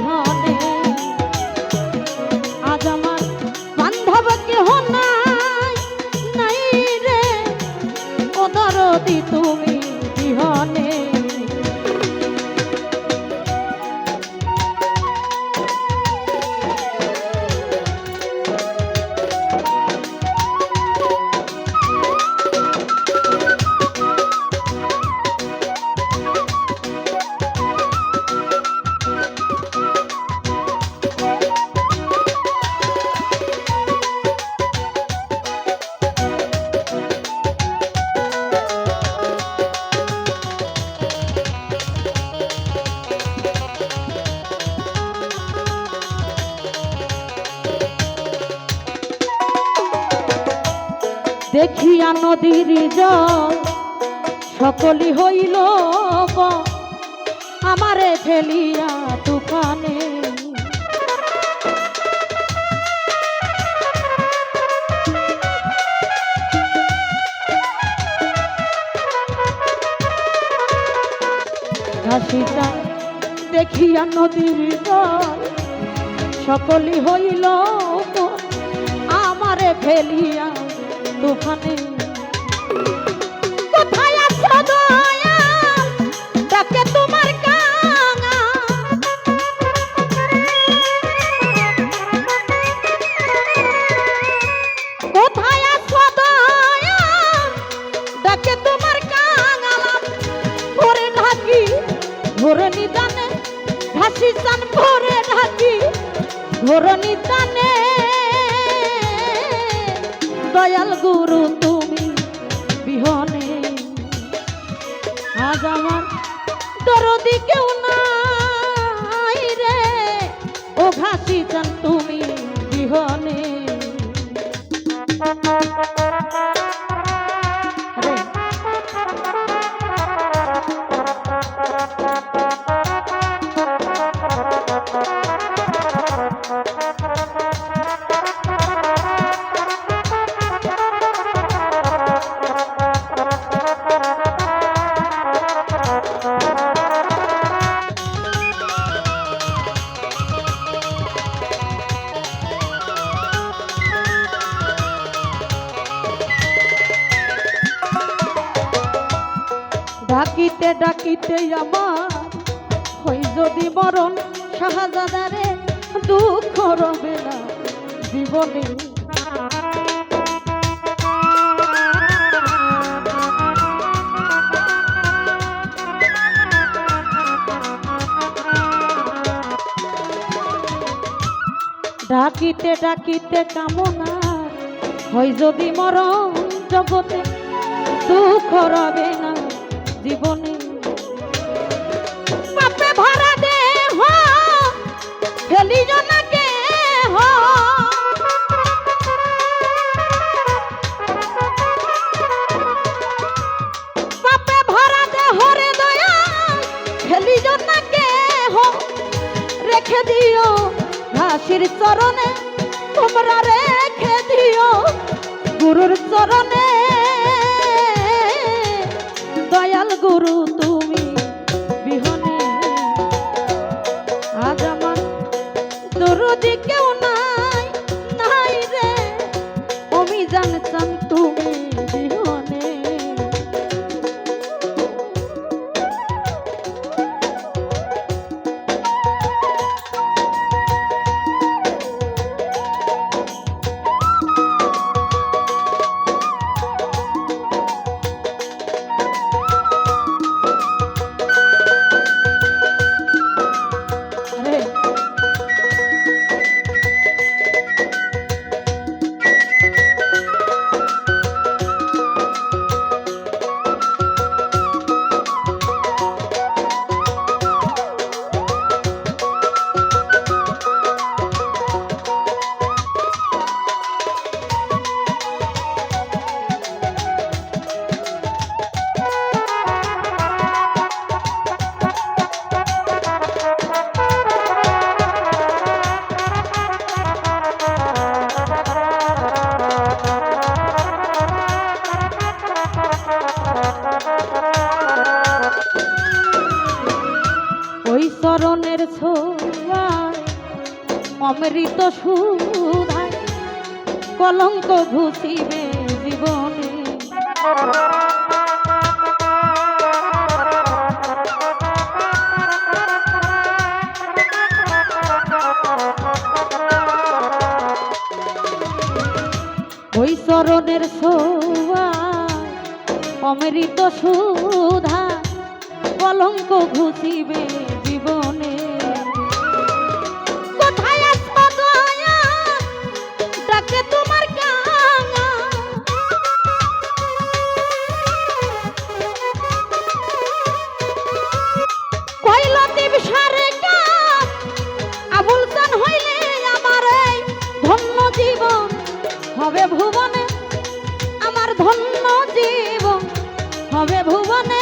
তুমি দেখিয়া নদীর জল সকলি হইল আমারে ফেলিয়া তুফানে। ঘাসিটা দেখিয়া নদীর জল সকলি হইল আমারে ফেলিয়া তুফানে। ভরে নিদানে ভাসি চান ভরে ঢাকি ভরে নিদানে, দয়াল গুরু তুমি বিহনে। আজ আমার দরদি কেউ নাই রে, ও চান ডাকিতে ডাকিতে আমার? হই যদি মরণ শাহজাদারে দুঃখ রবে না জীবনে। ডাকিতে ডাকিতে কামনা হয় যদি মরণ জগতে দুঃখ রবে জীবনে। পাপে ভরা দেহ ফেলি জনাকে পাপে ভরা দেহ রে দয়া ফেলি জনাকে রেখে দিও ঘাসির চরণে, তোমরা রেখে দিও গুরুর চরণে। দয়াল গুরু অমৃত সুধায় কলঙ্ক ঘুষিবে জীবনে। ওই চরণের ছোঁয়ায় অমৃত সুধা কলঙ্ক ঘুষিবে ধন্য জীবন হবে ভুবনে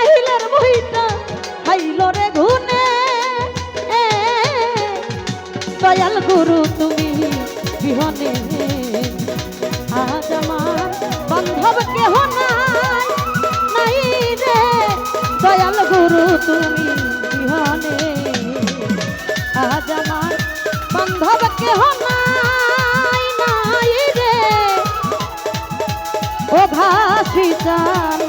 হাইলের বইটা হাইলো রে ঘুনে। দয়াল গুরু, তুমি বিহনে। আজ আমার বান্ধব কেহ নাই নাই রে। দয়াল গুরু, তুমি বিহনে। আজ আমার বান্ধব কেহ নাই নাই রে। ও ভাসি জান